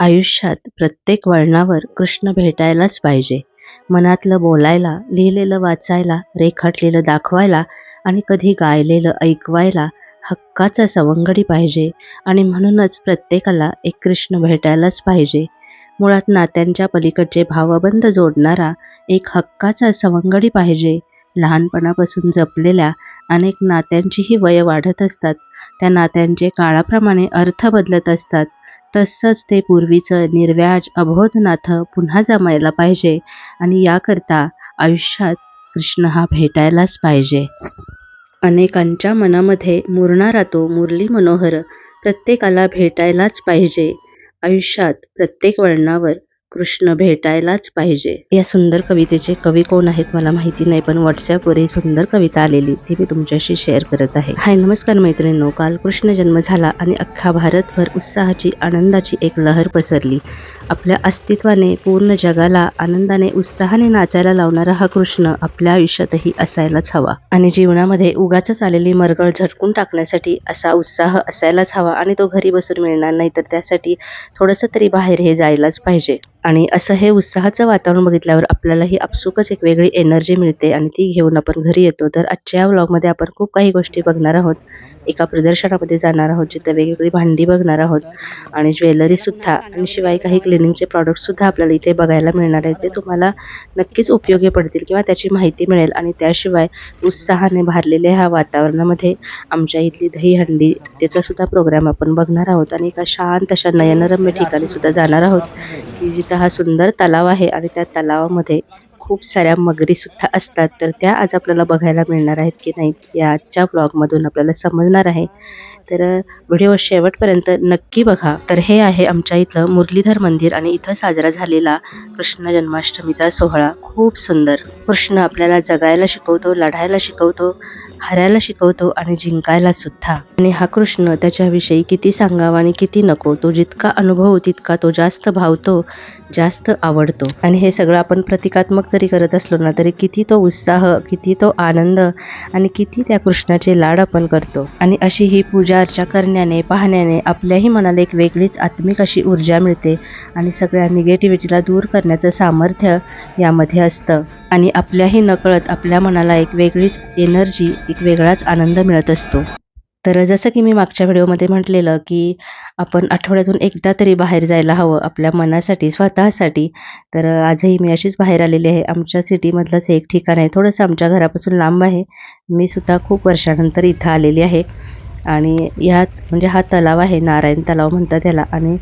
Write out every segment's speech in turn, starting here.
आयुष्यात प्रत्येक वळणावर कृष्ण भेटायलाच पाहिजे. मनातलं बोलायला लिहिलेलं वाचायला रेखाटलेलं दाखवायला आणि कधी गायलेलं ऐकवायला हक्काचा सवंगडी पाहिजे आणि म्हणूनच प्रत्येकाला एक कृष्ण भेटायलाच पाहिजे. मुळात नात्यांच्या पलीकडचे भावबंध जोडणारा एक हक्काचा सवंगडी पाहिजे. लहानपणापासून जपलेल्या अनेक नात्यांचीही वय वाढत असतात. त्या नात्यांचे काळाप्रमाणे अर्थ बदलत असतात. तसंच ते पूर्वीचं निर्व्याज अबोध पुन्हा जमायला पाहिजे आणि याकरता आयुष्यात कृष्ण हा भेटायलाच पाहिजे. अनेकांच्या मनामध्ये मुरणारा तो मुरली मनोहर प्रत्येकाला भेटायलाच पाहिजे. आयुष्यात प्रत्येक वळणावर कृष्ण भेटायलाच पाहिजे. या सुंदर कवितेचे कवी कोण आहेत मला माहिती नाही पण व्हॉट्सअपवर ही सुंदर कविता आलेली ती मी तुमच्याशी शेअर करत आहे. हाय नमस्कार मैत्रिणींनो. काल कृष्ण जन्म झाला आणि अख्खा भारतभर उत्साहाची आनंदाची एक लहर पसरली. आपल्या अस्तित्वाने पूर्ण जगाला आनंदाने उत्साहाने नाचायला लावणारा हा कृष्ण आपल्या आयुष्यातही असायलाच हवा. आणि जीवनामध्ये उगाच आलेली मरगळ झटकून टाकण्यासाठी असा उत्साह असायलाच हवा आणि तो घरी बसून मिळणार नाही तर त्यासाठी थोडंसं तरी बाहेर हे जायलाच पाहिजे. आणि असं हे उत्साहाचं वातावरण बघितल्यावर आपल्यालाही आपसुकच एक वेगळी एनर्जी मिळते आणि ती घेऊन आपण घरी येतो. तर आजच्या या व्लॉगमध्ये आपण खूप काही गोष्टी बघणार आहोत. एका प्रदर्शनामध्ये जाणार आहोत जिथं वेगवेगळी भांडी बघणार आहोत आणि ज्वेलरीसुद्धा आणि शिवाय काही क्लिनिंगचे प्रॉडक्टसुद्धा आपल्याला इथे बघायला मिळणार आहेत जे तुम्हाला नक्कीच उपयोगी पडतील किंवा त्याची माहिती मिळेल. आणि त्याशिवाय उत्साहाने भरलेल्या ह्या वातावरणामध्ये आमच्या इथली दहीहंडी त्याचासुद्धा प्रोग्राम आपण बघणार आहोत. आणि एका शांत अशा नयनरम्य ठिकाणी सुद्धा जाणार आहोत की जिथं हा सुंदर तलाव आहे आणि त्या तलावामध्ये खूप साऱ्या मगरीसुद्धा असतात. तर त्या आज आपल्याला बघायला मिळणार आहेत की नाही या आजच्या ब्लॉगमधून आपल्याला समजणार आहे. तर व्हिडिओ शेवटपर्यंत नक्की बघा. तर हे आहे आमच्या इथलं मुरलीधर मंदिर आणि इथं साजरा झालेला कृष्ण जन्माष्टमीचा सोहळा. खूप सुंदर. कृष्ण आपल्याला जगायला शिकवतो लढायला शिकवतो हरायला शिकवतो आणि जिंकायला सुद्धा. आणि हा कृष्ण त्याच्याविषयी किती सांगावा आणि किती नको तो जितका अनुभव तितका तो जास्त भावतो जास्त आवडतो. आणि हे सगळं आपण प्रतिकात्मक जरी करत असलो ना तरी किती तो उत्साह किती तो आनंद आणि किती त्या कृष्णाचे लाड आपण करतो. आणि अशी ही पूजा अर्चा करण्याने पाहण्याने आपल्याही मनाला एक वेगळीच आत्मिक अशी ऊर्जा मिळते आणि सगळ्या निगेटिव्हिटीला दूर करण्याचं सामर्थ्य यामध्ये असतं. आणि आपल्याही नकळत आपल्या मनाला एक वेगळीच एनर्जी एक वेगळाच आनंद मिळत असतो. तर जसं की मी मागच्या व्हिडिओमध्ये म्हटलेलं की आपण आठवड्यातून एकदा तरी बाहेर जायला हवं आपल्या मनासाठी स्वतःसाठी. तर आजही मी अशीच बाहेर आलेली आहे. आमच्या सिटीमधलंच एक ठिकाण आहे. थोडंसं आमच्या घरापासून लांब आहे. मी सुद्धा खूप वर्षानंतर इथं आलेली आहे. आणि यात म्हणजे हा तलाव आहे नारायण तलाव म्हणतात त्याला आणि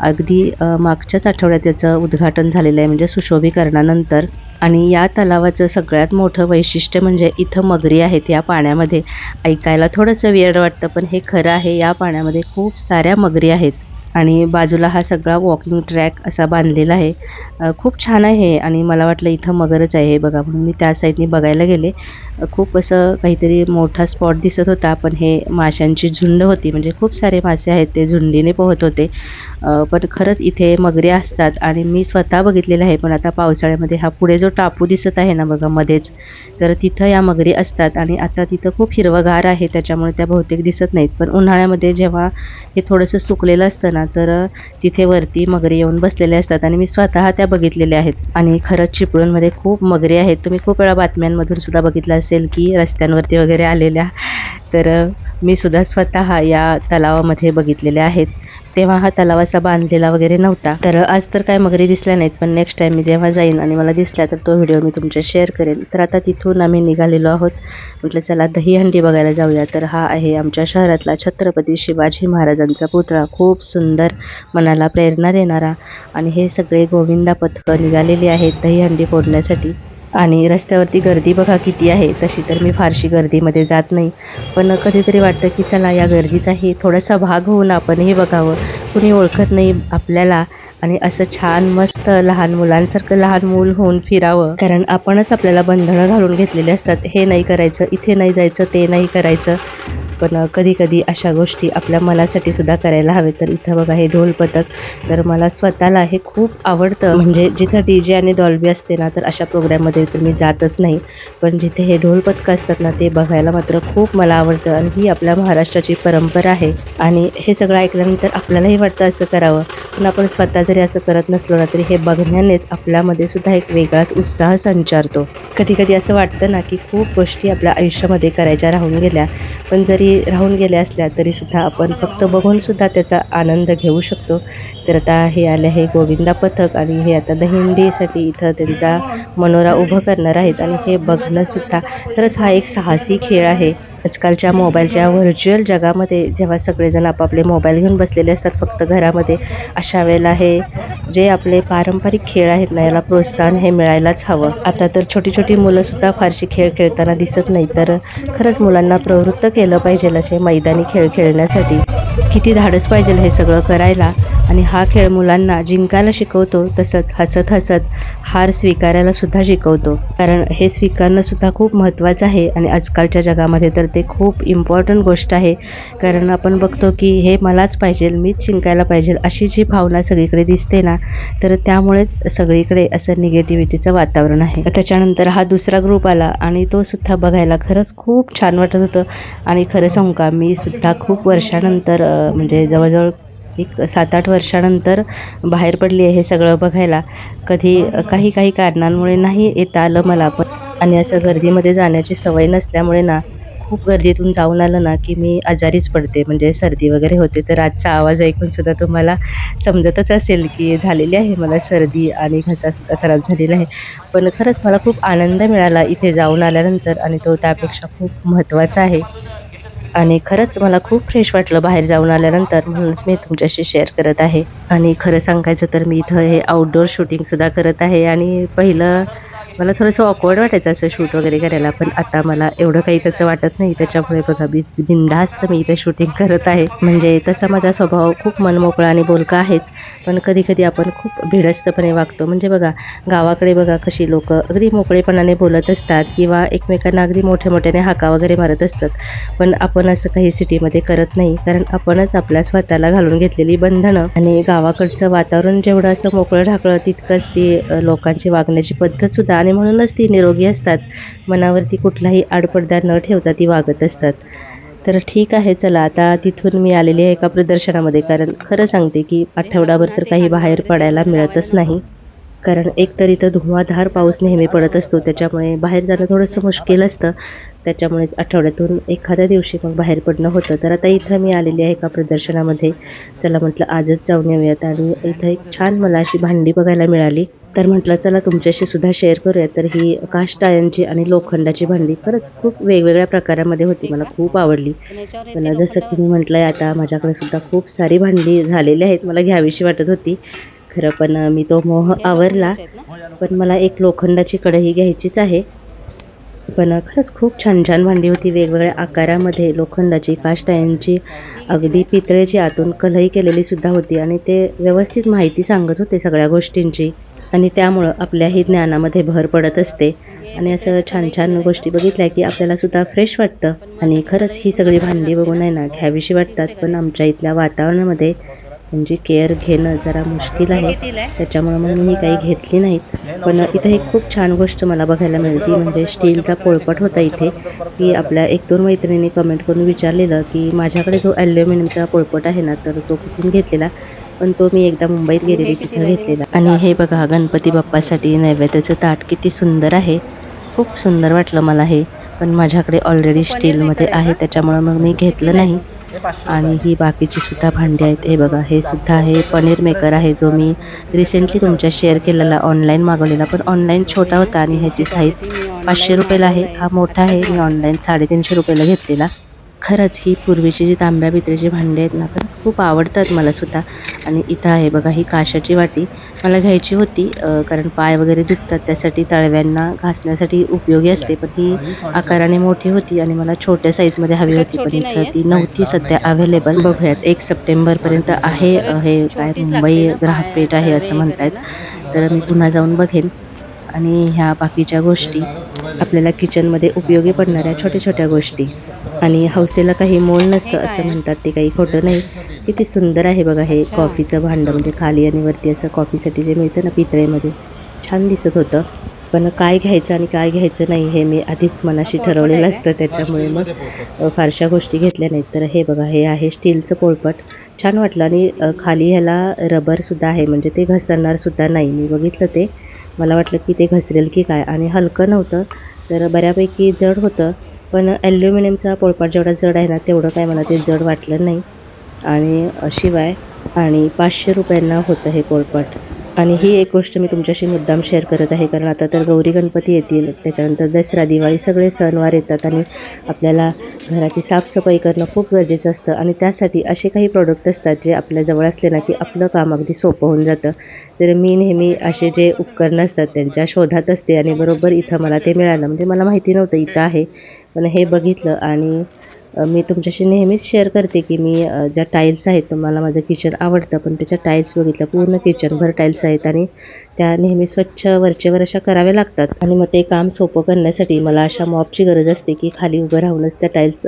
अगदी मागच्याच आठवड्यात त्याचं उद्घाटन झालेलं आहे. म्हणजे सुशोभीकरणानंतर आणि या तलावाचं सगळ्यात मोठं वैशिष्ट्य म्हणजे इथं मगरी आहेत या पाण्यामध्ये. ऐकायला थोडंसं विअर्ड वाटतं पण हे खरं आहे या पाण्यामध्ये खूप साऱ्या मगरी आहेत. आणि बाजूला हा सगळा वॉकिंग ट्रॅक असा बांधलेला आहे. खूप छान आहे आणि मला वाटलं इथं मगरच आहे हे बघा म्हणून मी त्या साईडनी बघायला गेले. खूप असं काहीतरी मोठा स्पॉट दिसत होता पण हे माशांची झुंड होती. म्हणजे खूप सारे मासे आहेत ते झुंडीने पोहत होते. पण खरंच इथे मगरी असतात आणि मी स्वतः बघितलेलं आहे पण आता पावसाळ्यामध्ये हा पुढे जो टापू दिसत आहे ना बघा मध्येच तर तिथं या मगरी असतात आणि आता तिथं खूप हिरवंगार आहे त्याच्यामुळे त्या बहुतेक दिसत नाहीत. पण उन्हाळ्यामध्ये जेव्हा हे थोडंसं सुकलेलं असतं ना तर तिथे वरती मगरी येऊन बसलेले असतात आणि मी स्वतः त्या बघितलेल्या आहेत. आणि खरंच चिपळूणमध्ये खूप मगरी आहेत. तुम्ही खूप वेळा बातम्यांमधून सुद्धा बघितलं असेल की रस्त्यांवरती वगैरे आलेल्या तर मी सुद्धा स्वतः या तलावामध्ये बघितलेले आहेत. तेव्हा हा तलाव असा बांधलेला वगैरे नव्हता. तर आज तर काय मगरी दिसल्या नाहीत पण नेक्स्ट टाईम मी जेव्हा जाईन आणि मला दिसल्या तर तो व्हिडिओ मी तुमच्या शेअर करेन. तर आता तिथून आम्ही निघालेलो आहोत. म्हटलं चला दहीहंडी बघायला जाऊया. तर हा आहे आमच्या शहरातला छत्रपती शिवाजी महाराजांचा पुतळा. खूप सुंदर मनाला प्रेरणा देणारा आणि हे सगळे गोविंदा पथकं निघालेली आहेत दहीहंडी फोडण्यासाठी. आणि रस्त्यावरती गर्दी बघा किती आहे. तशी तर मी फारशी गर्दीमध्ये जात नाही. पण कधीतरी वाटतं की चला या गर्दीचाही थोडासा भाग होऊन आपणही बघावं. कुणी ओळखत नाही आपल्याला. आणि असं छान मस्त लहान मुलांसारखं लहान मूल होऊन फिरावं. कारण आपणच आपल्याला बंधनं घालून घेतलेली असतात. हे नाही करायचं इथे नाही जायचं ते नाही करायचं. पण कधी कधी अशा गोष्टी आपल्या मनासाठी सुद्धा करायला हवे तर इथं बघा हे ढोल पथक. तर मला स्वतःला हे खूप आवडतं. म्हणजे जिथं डी जे आणि डॉल्बी असते ना तर अशा प्रोग्राममध्ये तर मी जातच नाही. पण जिथे हे ढोल पथकं असतात ना ते बघायला मात्र खूप मला आवडतं. आणि ही आपल्या महाराष्ट्राची परंपरा आहे. आणि हे सगळं ऐकल्यानंतर आपल्यालाही वाटतं असं करावं. पण आपण स्वतः जरी असं करत नसलो ना तरी हे बघण्यानेच आपल्यामध्ये सुद्धा एक वेगळाच उत्साह संचारतो. कधी कधी असं वाटतं ना की खूप गोष्टी आपल्या आयुष्यामध्ये करायच्या राहून गेल्या. पण जरी राहून गेल्या असल्या तरी सुद्धा आपण फक्त बघून सुद्धा त्याचा आनंद घेऊ शकतो. तर आता हे आले आहे गोविंदा पथक आणि हे आता दहिंडीसाठी इथं त्यांचा मनोरा उभं करणार आहेत आणि हे बघणं सुद्धा खरंच हा एक साहसी खेळ आहे. आजकालच्या मोबाईलच्या व्हर्च्युअल जगामध्ये जेव्हा सगळेजण आपापले मोबाईल घेऊन बसलेले असतात फक्त घरामध्ये अशा वेळेला हे जे आपले पारंपरिक खेळ आहेत ना याला प्रोत्साहन हे मिळायलाच हवं. आता तर छोटी छोटी मुलंसुद्धा फारशी खेळ खेळताना दिसत नाही तर खरंच मुलांना प्रवृत्त केलं पाहिजे असे मैदानी खेळ खेळण्यासाठी. किती धाडस पाहिजे हे सगळं करायला. आणि हा खेळ मुलांना जिंकायला शिकवतो तसंच हसत हसत हार स्वीकारायला सुद्धा शिकवतो. कारण हे स्वीकारणं सुद्धा खूप महत्त्वाचं आहे आणि आजकालच्या जगामध्ये तर ते खूप इम्पॉर्टंट गोष्ट आहे. कारण आपण बघतो की हे मलाच पाहिजे मीच जिंकायला पाहिजे अशी जी भावना सगळीकडे दिसते ना तर त्यामुळेच सगळीकडे असं निगेटिव्हिटीचं वातावरण आहे. त्याच्यानंतर हा दुसरा ग्रुप आला आणि तो सुद्धा बघायला खरंच खूप छान वाटत होतं. आणि खरं सांगू का मी सुद्धा खूप वर्षानंतर अं, म्हणजे जवळजवळ एक सात आठ वर्षानंतर बाहेर पडली आहे हे सगळं बघायला. कधी काही काही कारणांमुळे नाही येता आलं मला पण आणि असं गर्दीमध्ये जाण्याची सवय नसल्यामुळे ना खूप गर्दीतून जाऊन आलं ना की मी आजारीच पडते. म्हणजे सर्दी वगैरे होते तर आजचा आवाज ऐकून सुद्धा तुम्हाला समजतच असेल की झालेली आहे मला सर्दी आणि घसासुद्धा खराब झालेला आहे. पण खरंच मला खूप आनंद मिळाला इथे जाऊन आल्यानंतर आणि तो त्यापेक्षा खूप महत्त्वाचा आहे. आणि खरंच मला खूप फ्रेश वाटलं बाहेर जाऊन आल्यानंतर म्हणूनच मी तुमच्याशी शेअर करत आहे. आणि खरं सांगायचं तर मी इथं हे आउटडोअर शूटिंगसुद्धा करत आहे. आणि पहिलं मला थोडंसं ऑकवर्ड वाटायचं असं शूट वगैरे करायला पण आता मला एवढं काही त्याचं वाटत नाही. त्याच्यामुळे बघा मी बिंदास्त मी इथे शूटिंग करत आहे. म्हणजे तसा माझा स्वभाव खूप मनमोकळा आणि बोलका आहेच. पण कधी कधी आपण खूप भिडस्तपणे वागतो. म्हणजे बघा गावाकडे बघा कशी लोक अगदी मोकळेपणाने बोलत असतात किंवा एकमेकांना अगदी मोठ्या मोठ्याने हाका वगैरे मारत असतात. पण आपण असं काही सिटीमध्ये करत नाही. कारण आपणच आपल्या स्वतःला घालून घेतलेली बंधनं आणि गावाकडचं वातावरण जेवढं असं मोकळं ढाकळं तितकंच ती लोकांची वागण्याची पद्धतसुद्धा आणि आणि म्हणूनच ती निरोगी असतात. मनावरती कुठलाही आडपडदा न ठेवता ती वागत असतात. तर ठीक आहे चला आता तिथून मी आलेली आहे एका प्रदर्शनामध्ये. कारण खरं सांगते की आठवडाभर तर काही बाहेर पडायला मिळतच नाही. कारण एकतर इथं धुवाधार पाऊस नेहमी पडत असतो त्याच्यामुळे बाहेर जाणं थोडंसं मुश्किल असतं. त्याच्यामुळेच आठवड्यातून एखाद्या दिवशी मग बाहेर पडणं होतं. तर आता इथं मी आलेली आहे एका प्रदर्शनामध्ये. चला म्हटलं आजच जाऊन येऊयात. आणि इथं एक छान मला अशी भांडी बघायला मिळाली. तर म्हटलं चला तुमच्याशी सुद्धा शेअर करूया तर ही कास्ट आयनची आणि लोखंडाची भांडी खरंच खूप वेगवेगळ्या प्रकारामध्ये होती. मला खूप आवडली. मला जसं की मी म्हटलंय आता माझ्याकडे सुद्धा खूप सारी भांडी झालेली आहेत. मला घ्यावीशी वाटत होती. खरं पण मी तो मोह आवरला. पण मला एक लोखंडाची कढई घ्यायचीच आहे. पण खरंच खूप छान छान भांडी होती. वेगवेगळ्या आकारामध्ये लोखंडाची कास्ट आयनची अगदी पितळेची आतून कलई केलेली सुद्धा होती. आणि ते व्यवस्थित माहिती सांगत होते सगळ्या गोष्टींची. आणि त्यामुळं आपल्याही ज्ञानामध्ये भर पडत असते. आणि असं छान छान गोष्टी बघितल्या की आपल्याला सुद्धा फ्रेश वाटतं. आणि खरंच ही सगळी भांडी बघून आहे ना घ्यावीशी वाटतात. पण आमच्या इथल्या वातावरणामध्ये म्हणजे केअर घेणं जरा मुश्किल आहे. त्याच्यामुळं मग मी काही घेतली नाहीत. पण इथं एक खूप छान गोष्ट मला बघायला मिळते म्हणजे स्टीलचा पोळपट होता इथे. की आपल्या एक दोन मैत्रिणी कमेंट करून विचारलेलं की माझ्याकडे जो ॲल्युमिनियमचा पोळपट आहे ना तर तो कुठून घेतलेला? पण तो मी एकदा मुंबईत गेलेली तिथं घेतलेला. आणि हे बघा गणपती बाप्पासाठी नैवेद्याचं ताट किती सुंदर आहे. खूप सुंदर वाटलं मला हे. पण माझ्याकडे ऑलरेडी स्टीलमध्ये आहे त्याच्यामुळं मग मी घेतलं नाही. आणि ही बाकीची सुद्धा भांडी आहेत. हे बघा हे सुद्धा आहे. पनीर मेकर आहे जो मी रिसेंटली तुमच्या शेअर केलेला ऑनलाईन मागवलेला. पण ऑनलाईन छोटा होता आणि ह्याची साईज पाचशे रुपयाला आहे. हा मोठा आहे. मी ऑनलाईन साडेतीनशे रुपयाला घेतलेला. खरंच ही पूर्वीची जी तांब्या पितळेची भांडी आहेत ना खरंच खूप आवडतात मला सुद्धा. आणि इथं आहे बघा ही काशाची वाटी. मला घ्यायची होती कारण पाय वगैरे दुखतात त्यासाठी तळव्यांना घासण्यासाठी उपयोगी असते. पण ही आकाराने मोठी होती आणि मला छोट्या साईजमध्ये हवी होती. पण इथं ती नव्हती सध्या अवेलेबल बघूयात एक सप्टेंबरपर्यंत आहे हे काय मुंबई ग्राहक पेठ आहे असं म्हणतायत. तर मी पुन्हा जाऊन बघेन. आणि ह्या बाकीच्या गोष्टी आपल्याला किचनमध्ये उपयोगी पडणाऱ्या छोट्या छोट्या गोष्टी. आणि हौसेला काही मोल नसतं असं म्हणतात ते काही खोटं नाही. किती सुंदर आहे बघा हे कॉफीचं भांडं. म्हणजे खाली आणि वरती असं कॉफीसाठी जे मिळतं ना पितळेमध्ये छान दिसत होतं. पण काय घ्यायचं आणि काय घ्यायचं नाही हे मी आधीच मनाशी ठरवलेलं असतं त्याच्यामुळे मग फारशा गोष्टी घेतल्या नाहीत. तर हे बघा हे आहे स्टीलचं पोळपट. छान वाटलं आणि खाली ह्याला रबरसुद्धा आहे. म्हणजे ते घसरणारसुद्धा नाही. मी बघितलं ते. मला वाटलं की ते घसरेल की काय. आणि हलकं नव्हतं. तर बऱ्यापैकी जड होतं. पण ॲल्युमिनियमचा पोळपाट जेवढा जड आहे ना तेवढं काय मला ते जड वाटलं नाही. आणि शिवाय आणि पाचशे रुपयांना होतं हे पोळपाट. आणि ही एक गोष्ट मी तुमच्याशी मुद्दाम शेअर करत आहे. कारण आता तर गौरी गणपती येतील त्याच्यानंतर दसरा दिवाळी सगळे सणवार येतात आणि आपल्याला घराची साफसफाई करणं खूप गरजेचं असतं. आणि त्यासाठी असे काही प्रोडक्ट असतात जे आपल्या जवळ असले ना की आपलं काम अगदी सोपं होऊन जातं. तर मी नेहमी असे जे उपकरणं असतात त्यांच्या शोधात असते आणि बरोबर इथं मला ते मिळालं. म्हणजे मला माहिती नव्हतं इथं आहे. पण हे बघितलं आणि मी तुमच्याशी नेहमीच शेअर करते की मी ज्या टाईल्स आहेत तुम्हाला माझं किचन आवडतं पण त्याच्या टाईल्स बघितलं पूर्ण किचनभर टाईल्स आहेत आणि त्या नेहमी स्वच्छ वरचेवर अशा कराव्या लागतात. आणि मग ते काम सोपं करण्यासाठी मला अशा मॉपची गरज असते की खाली उभं राहूनच त्या टाईल्स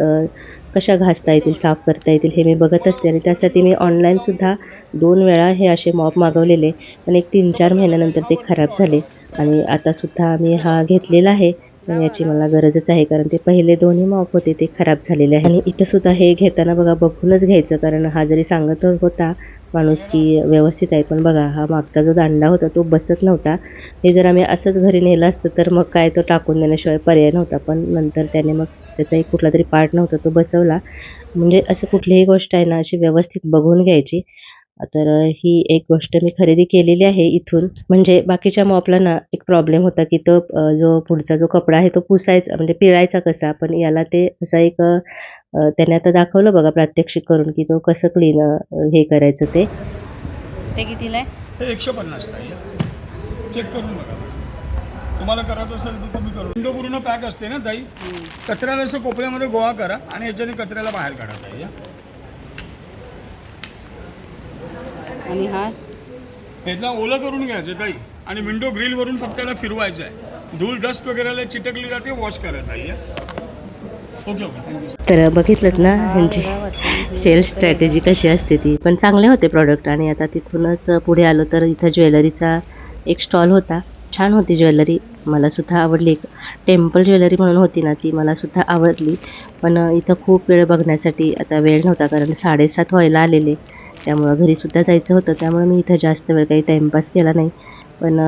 कशा घासता येतील साफ करता येतील हे मी बघत असते. आणि त्यासाठी मी ऑनलाईनसुद्धा दोन वेळा हे असे मॉप मागवलेले. पण एक तीन चार महिन्यानंतर ते खराब झाले. आणि आतासुद्धा मी हा घेतलेला आहे. याची मला गरजच आहे कारण ते पहिले दोन्ही मॉप होते ते खराब झालेले आहे. आणि इथं सुद्धा हे घेताना बघा बघूनच घ्यायचं कारण हा जरी सांगत होता माणूस की व्यवस्थित आहे पण बघा हा मागचा जो दांडा होता तो बसत नव्हता. हे जर आम्ही असंच घरी नेलं असतं तर मग काय तो टाकून देण्याशिवाय पर्याय नव्हता. पण नंतर त्याने मग त्याचा एक कुठला तरी पार्ट नव्हता तो बसवला. म्हणजे असं कुठलीही गोष्ट आहे ना अशी व्यवस्थित बघून घ्यायची. तर ही एक गोष्ट मी खरेदी केलेली आहे इथून. म्हणजे बाकीच्या मॉपला ना एक प्रॉब्लेम होता की तो जो पुढचा जो कपडा आहे तो पुसायचा म्हणजे पिळायचा कसा? पण याला ते असा एक त्याने आता दाखवलं बघा प्रात्यक्षिक करून की तो कसं क्लीन हे करायचं ते. ते कितीला आहे? हे एकशे पन्नास चेक करून बघा. तुम्हाला करायचं असेल तर तुम्ही करू विंडो पूर्ण पॅक असते ना ताई? कचऱ्याला असं कोपऱ्यामध्ये गोळा करा आणि याच्याने कचऱ्याला बाहेर काढा ताई हा. आणि हा ह्याला ओलं करून घ्यायचं ताई. आणि विंडो ग्रिलवरून फक्त त्याला फिरवायचं आहे. धूळ डस्ट वगैरेला चिटकली जाते वॉश करा ताई. ओके ओके थँक्यू तर बघितलं ना ह्यांची सेल्स स्ट्रॅटेजी कशी असते ती. पण चांगले होते प्रॉडक्ट आणि आता तिथूनच पुढे आलो तर इथं ज्वेलरीचा एक स्टॉल होता. छान होती ज्वेलरी. मला सुद्धा आवडली. टेम्पल ज्वेलरी म्हणून होती ना ती मला सुद्धा आवडली. पण इथं खूप वेळ बघण्यासाठी आता वेळ नव्हता कारण साडेसात व्हायला आलेले. त्यामुळं घरीसुद्धा जायचं होतं. त्यामुळे मी इथं जास्त वेळ काही टाईमपास केला नाही. पण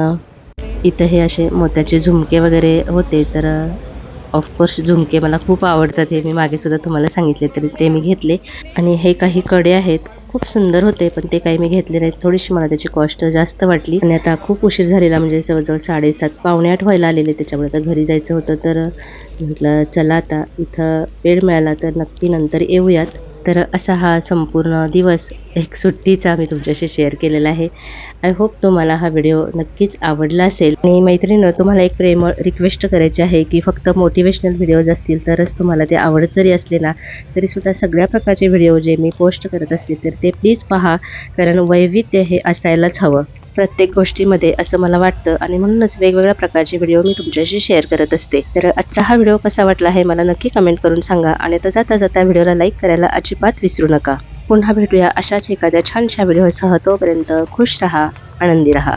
इथं हे असे मोत्याचे झुमके वगैरे होते. तर ऑफकोर्स झुमके मला खूप आवडतात हे मी मागेसुद्धा तुम्हाला सांगितले तरी ते मी घेतले. आणि हे काही कडे आहेत. खूप सुंदर होते पण ते काही मी घेतले नाहीत. थोडीशी मला त्याची कॉस्ट जास्त वाटली. आणि आता खूप उशीर झालेला म्हणजे जवळजवळ साडेसात पावणे आठ व्हायला आलेले. त्याच्यामुळे आता घरी जायचं होतं. तर म्हटलं चला आता इथं वेळ मिळाला तर नक्की नंतर येऊयात. तर असा हा संपूर्ण दिवस एक सुट्टीचा मी तुमच्याशी शेअर केलेला आहे. आय होप तुम्हाला हा व्हिडिओ नक्कीच आवडला असेल. आणि मैत्रिणीनं तुम्हाला एक प्रेम रिक्वेस्ट करायची आहे की फक्त मोटिवेशनल व्हिडिओज असतील तरच तुम्हाला ते आवडत जरी असले ना तरीसुद्धा सगळ्या प्रकारचे व्हिडिओ जे मी पोस्ट करत असते तर ते प्लीज पहा. कारण वैविध्य हे असायलाच हवं. प्रत्येक गोष्टीमध्ये असं मला वाटतं. आणि म्हणूनच वेगवेगळ्या प्रकारचे व्हिडिओ मी तुमच्याशी शेअर करत असते. तर आजचा हा व्हिडिओ कसा वाटला हे मला नक्की कमेंट करून सांगा. आणि आता जाता जाता व्हिडिओला लाईक करायला अजिबात विसरू नका. पुन्हा भेटूया अशाच एखाद्या छानशा व्हिडिओसह तोपर्यंत खुश रहा आनंदी रहा.